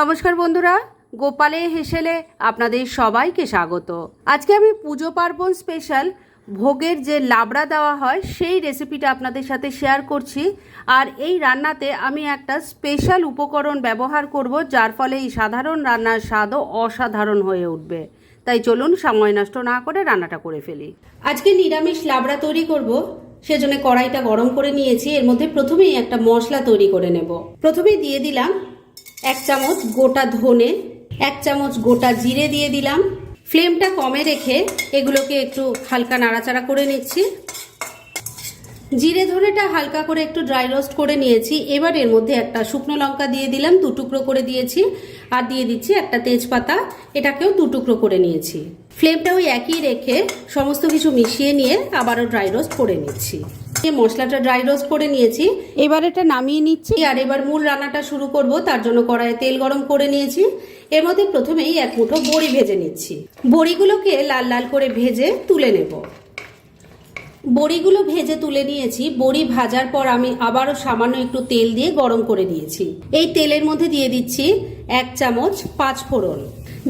নমস্কার বন্ধুরা, গোপালে হেসেলে আপনাদের সবাইকে স্বাগত। আজকে আমি পুজো পার্বণ স্পেশাল ভোগের যে লাবড়া দেওয়া হয়, সেই রেসিপিটা আপনাদের সাথে শেয়ার করছি। আর এই রান্নাতে আমি একটা স্পেশাল উপকরণ ব্যবহার করব, যার ফলে এই সাধারণ রান্নার স্বাদও অসাধারণ হয়ে উঠবে। তাই চলুন, সময় নষ্ট না করে রান্নাটা করে ফেলি। আজকে নিরামিষ লাবড়া তৈরি করব, সেজন্য কড়াইটা গরম করে নিয়েছি। এর মধ্যে প্রথমেই একটা মশলা তৈরি করে নেব। প্রথমেই দিয়ে দিলাম এক চামচ গোটা ধনে, এক চামচ গোটা জিরে দিয়ে দিলাম। ফ্লেমটা কমে রেখে এগুলোকে একটু হালকা নাড়াচাড়া করে নিচ্ছি। জিরে ধনেটা হালকা করে একটু ড্রাই রোস্ট করে নিয়েছি। এবার এর মধ্যে একটা শুকনো লঙ্কা দিয়ে দিলাম, দু টুকরো করে দিয়েছি। আর দিয়ে দিচ্ছি একটা তেজপাতা, এটাকেও দু টুকরো করে নিয়েছি। ফ্লেমটা ওই একই রেখে সমস্ত কিছু মিশিয়ে নিয়ে আবারও ড্রাই রোস্ট করে নিচ্ছি। মশলাটা ড্রাই রোস্ট করে নিয়েছি এবার এটা নামিয়ে নিচ্ছি। আর এবার মূল রান্নাটা শুরু করব তার জন্য কড়াইয়ে তেল গরম করে নিয়েছি। এর মধ্যে প্রথমেই এক মুঠো বড়ি ভেজে নিচ্ছি। বড়িগুলোকে লাল লাল করে ভেজে তুলে নেব। বড়িগুলো ভেজে তুলে নিয়েছি। বড়ি ভাজার পর আমি আবারও সামান্য একটু তেল দিয়ে গরম করে দিয়েছি। এই তেলের মধ্যে দিয়ে দিচ্ছি এক চামচ পাঁচ ফোড়ন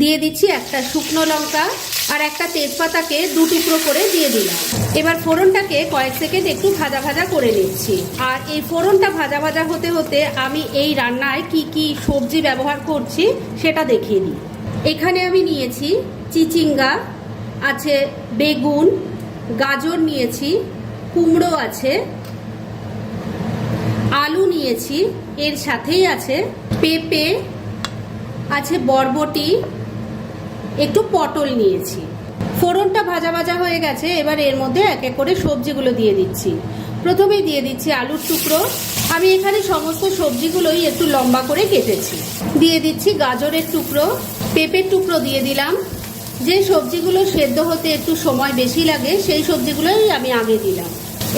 দিয়ে দিচ্ছি একটা শুকনো লঙ্কা আর একটা তেজপাতাকে দু টুকরো করে দিয়ে দিলাম। এবার ফোড়নটাকে কয়েক সেকেন্ড একটু ভাজা ভাজা করে নিচ্ছি। আর এই ফোড়নটা ভাজা ভাজা হতে হতে আমি এই রান্নায় কি কি সবজি ব্যবহার করছি সেটা দেখিয়ে দিই। এখানে আমি নিয়েছি চিচিঙ্গা, আছে বেগুন, গাজর নিয়েছি, কুমড়ো আছে, আলু নিয়েছি, এর সাথেই আছে পেঁপে, আছে বরবটি একটু পটল নিয়েছি। ফোড়নটা ভাজা ভাজা হয়ে গেছে, এবার এর মধ্যে এক এক করে সবজিগুলো দিয়ে দিচ্ছি। প্রথমেই দিয়ে দিচ্ছি আলুর টুকরো। আমি এখানে সমস্ত সবজিগুলোই একটু লম্বা করে কেটেছি। দিয়ে দিচ্ছি গাজরের টুকরো, পেঁপের টুকরো দিয়ে দিলাম। যে সবজিগুলো সেদ্ধ হতে একটু সময় বেশি লাগে, সেই সবজিগুলোই আমি আগে দিলাম।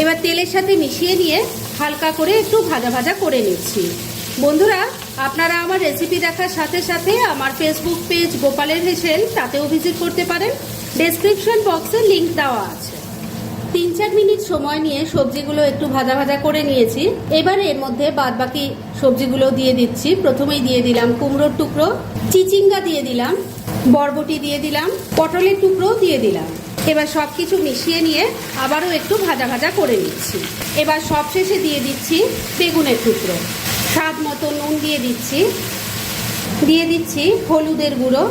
এবার তেলের সাথে মিশিয়ে নিয়ে হালকা করে একটু ভাজা ভাজা করে নিচ্ছি। বন্ধুরা আপনারা আমার রেসিপি দেখার সাথে সাথে আমার ফেসবুক পেজ গোপালের হেসেল, তাতেও ভিজিট করতে পারেন। ডেসক্রিপশন বক্সে লিংক দেওয়া আছে। তিন চার মিনিট সময় নিয়ে সবজিগুলো একটু ভাজা ভাজা করে নিয়েছি। এবার এর মধ্যে বাদ বাকি সবজিগুলো দিয়ে দিচ্ছি। প্রথমেই দিয়ে দিলাম কুমড়োর টুকরো, চিচিঙ্গা দিয়ে দিলাম, বরবটি দিয়ে দিলাম, পটলের টুকরোও দিয়ে দিলাম। এবার সব কিছু মিশিয়ে নিয়ে আবারও একটু ভাজা ভাজা করে নিচ্ছি। এবার সবশেষে দিয়ে দিচ্ছি বেগুনের টুকরো। স্বাদ মতো নুন দিয়ে দিচ্ছি। দিয়ে দিচ্ছি হলুদের গুঁড়ো।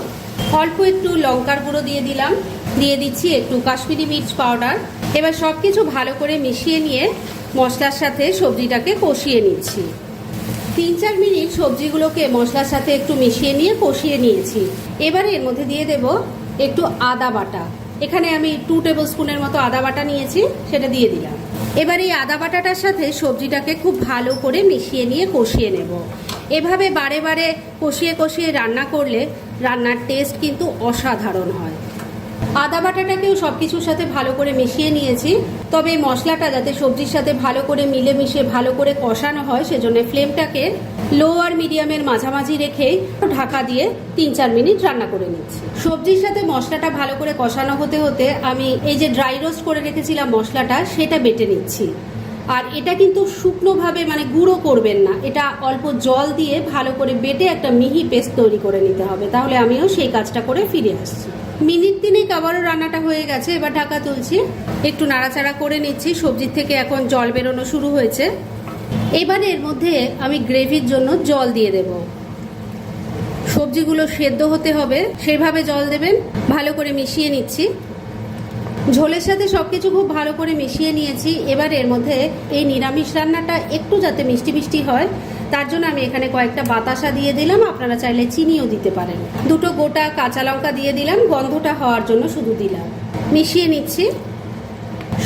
অল্প একটু লঙ্কার গুঁড়ো দিয়ে দিলাম। দিয়ে দিচ্ছি একটু কাশ্মীরি মির্চ পাউডার। এবার সব কিছু ভালো করে মিশিয়ে নিয়ে মশলার সাথে সবজিটাকে কষিয়ে নিচ্ছি। তিন চার মিনিট সবজিগুলোকে মশলার সাথে একটু মিশিয়ে নিয়ে কষিয়ে নিয়েছি। এবার এর মধ্যে দিয়ে দেব একটু আদা বাটা। এখানে আমি টু টেবিল স্পুনের মতো আদা বাটা নিয়েছি, সেটা দিয়ে দিলাম। এবার এই আদা বাটাটার সাথে সবজিটাকে খুব ভালো করে মিশিয়ে নিয়ে কষিয়ে নেব। এভাবে বারে বারে কষিয়ে কষিয়ে রান্না করলে রান্নার টেস্ট কিন্তু অসাধারণ হয়। আদা বাটাটাকেও সব কিছুর সাথে ভালো করে মিশিয়ে নিয়েছি। তবে এই মশলাটা যাতে সবজির সাথে ভালো করে মিলে মিশে ভালো করে কষানো হয়, সেজন্য ফ্লেমটাকে লো আর মিডিয়ামের মাঝামাঝি রেখে ঢাকা দিয়ে তিন চার মিনিট রান্না করে নিচ্ছি। সবজির সাথে মশলাটা ভালো করে কষানো হতে হতে আমি এই যে ড্রাই রোস্ট করে রেখেছিলাম মশলাটা, সেটা বেটে নিচ্ছি। আর এটা কিন্তু শুকনোভাবে মানে গুঁড়ো করবেন না, এটা অল্প জল দিয়ে ভালো করে বেটে একটা মিহি পেস্ট তৈরি করে নিতে হবে। তাহলে আমিও সেই কাজটা করে ফিরে আসছি। মিনিট তিনেক আবারও রান্নাটা হয়ে গেছে, এবার ঢাকা তুলছি। একটু নাড়াচাড়া করে নিচ্ছি, সবজির থেকে এখন জল বেরোনো শুরু হয়েছে। এবারে এর মধ্যে আমি গ্রেভির জন্য জল দিয়ে দেব। সবজিগুলো সেদ্ধ হতে হবে, সেভাবে জল দেবেন, ভালো করে মিশিয়ে নিচ্ছি। ঝোলের সাথে সব কিছু খুব ভালো করে মিশিয়ে নিয়েছি। এবার এর মধ্যে এই নিরামিষ রান্নাটা একটু যাতে মিষ্টি মিষ্টি হয় তার জন্য আমি এখানে কয়েকটা বাতাসা দিয়ে দিলাম। আপনারা চাইলে চিনিও দিতে পারেন। দুটো গোটা কাঁচা লঙ্কা দিয়ে দিলাম। গন্ধটা হওয়ার জন্য শুধু দিলাম। মিশিয়ে নিচ্ছি।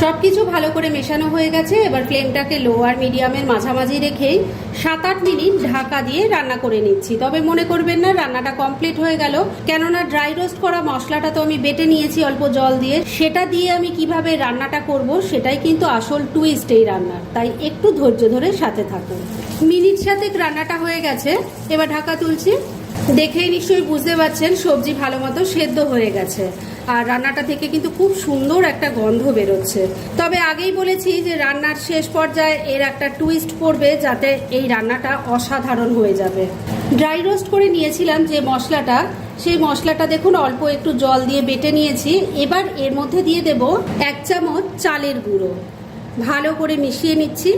সব কিছু ভালো করে মেশানো হয়ে গেছে। এবার ফ্লেমটাকে লো আর মিডিয়ামের মাঝামাঝি রেখেই সাত আট মিনিট ঢাকা দিয়ে রান্না করে নিচ্ছি। তবে মনে করবেন না, রান্নাটা কমপ্লিট হয়ে গেল। কেননা ড্রাই রোস্ট করা মশলাটা তো আমি বেটে নিয়েছি অল্প জল দিয়ে। সেটা দিয়ে আমি কীভাবে রান্নাটা করব সেটাই কিন্তু আসল টুইস্ট এই রান্নার। তাই একটু ধৈর্য ধরে সাথে থাকুন। মিনিট সাথে রান্নাটা হয়ে গেছে। এবার ঢাকা তুলছি। দেখেই নিশ্চয়ই বুঝতে পারছেন, সবজি ভালো মতো সেদ্ধ হয়ে গেছে। আর রান্নাটা থেকে কিন্তু খুব সুন্দর একটা গন্ধ বেরোচ্ছে। তবে আগেই বলেছি যে রান্নার শেষ পর্যায়ে এর একটা টুইস্ট করবে যাতে এই রান্নাটা অসাধারণ হয়ে যাবে। ড্রাই রোস্ট করে নিয়েছিলাম যে মশলাটা, সেই মশলাটা দেখুন অল্প একটু জল দিয়ে বেটে নিয়েছি। এবার এর মধ্যে দিয়ে দেব এক চামচ চালের গুঁড়ো। ভালো করে মিশিয়ে নিচ্ছি।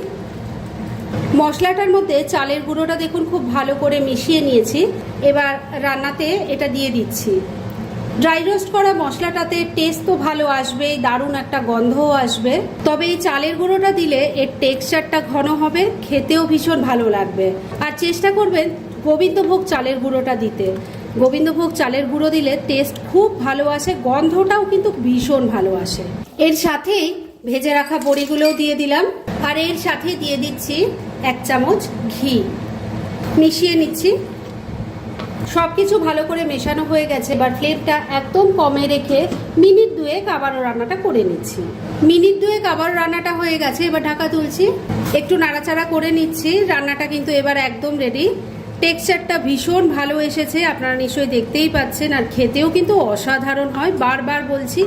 মশলাটার মধ্যে চালের গুঁড়োটা দেখুন খুব ভালো করে মিশিয়ে নিয়েছি। এবার রান্নাতে এটা দিয়ে দিচ্ছি। ড্রাই রোস্ট করা মশলাটাতে টেস্ট তো ভালো আসবে দারুণ একটা গন্ধও আসবে। তবে এই চালের গুঁড়োটা দিলে এর টেক্সচারটা ঘন হবে, খেতেও ভীষণ ভালো লাগবে। আর চেষ্টা করবেন গোবিন্দভোগ চালের গুঁড়োটা দিতে। গোবিন্দভোগ চালের গুঁড়ো দিলে টেস্ট খুব ভালো আসে, গন্ধটাও কিন্তু ভীষণ ভালো আসে। এর সাথেই ভেজে রাখা বড়িগুলোও দিয়ে দিলাম। আর এর সাথে দিয়ে দিচ্ছি এক চামচ ঘি। মিশিয়ে নিচ্ছি। সব কিছু ভালো করে মেশানো হয়ে গেছে। এবার ফ্লেমটা একদম কমে রেখে মিনিট দুয়েক আবারও রান্নাটা করে নিচ্ছি। মিনিট দুয়েক আবার রান্নাটা হয়ে গেছে। এবার ঢাকা তুলছি। একটু নাড়াচাড়া করে নিচ্ছি। রান্নাটা কিন্তু এবার একদম রেডি টেক্সচারটা ভীষণ ভালো এসেছে। আপনারা নিশ্চয়ই দেখতেই পাচ্ছেন। আর খেতেও কিন্তু অসাধারণ হয়। বারবার বলছি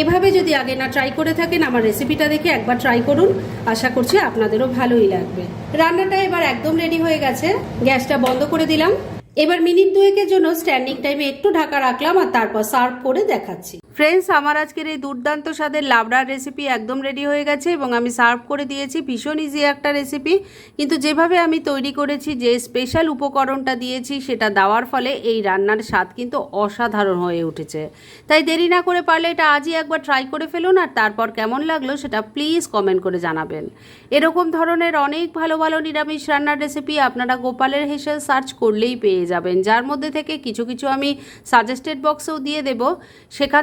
এভাবে যদি আগে না ট্রাই করে থাকেন, আমার রেসিপিটা দেখে একবার ট্রাই করুন। আশা করছি আপনাদেরও ভালোই লাগবে। রান্নাটা এবার একদম রেডি হয়ে গেছে। গ্যাসটা বন্ধ করে দিলাম। এবার মিনিট দুয়েকের জন্য স্ট্যান্ডিং টাইমে একটু ঢাকা রাখলাম আর তারপর সার্ভ করে দেখাচ্ছি। ফ্রেন্ডস আমার আজকের এই দুর্দান্ত স্বাদের লাবড়ার রেসিপি একদম রেডি হয়ে গেছে এবং আমি সার্ভ করে দিয়েছি ভীষণ ইজি একটা রেসিপি কিন্তু যেভাবে আমি তৈরি করেছি, যে স্পেশাল উপকরণটা দিয়েছি, সেটা দেওয়ার ফলে এই রান্নার স্বাদ কিন্তু অসাধারণ হয়ে উঠেছে। তাই দেরি না করে পারলে এটা আজই একবার ট্রাই করে ফেলুন আর তারপর কেমন লাগল সেটা প্লিজ কমেন্ট করে জানাবেন। এরকম ধরনের অনেক ভালো ভালো নিরামিষ রান্নার রেসিপি আপনারা গোপালের হেসেল সার্চ করলেই পেয়ে যাবেন। যার মধ্যে থেকে কিছু কিছু আমি সাজেস্টেড বক্সেও দিয়ে দেব। সেখান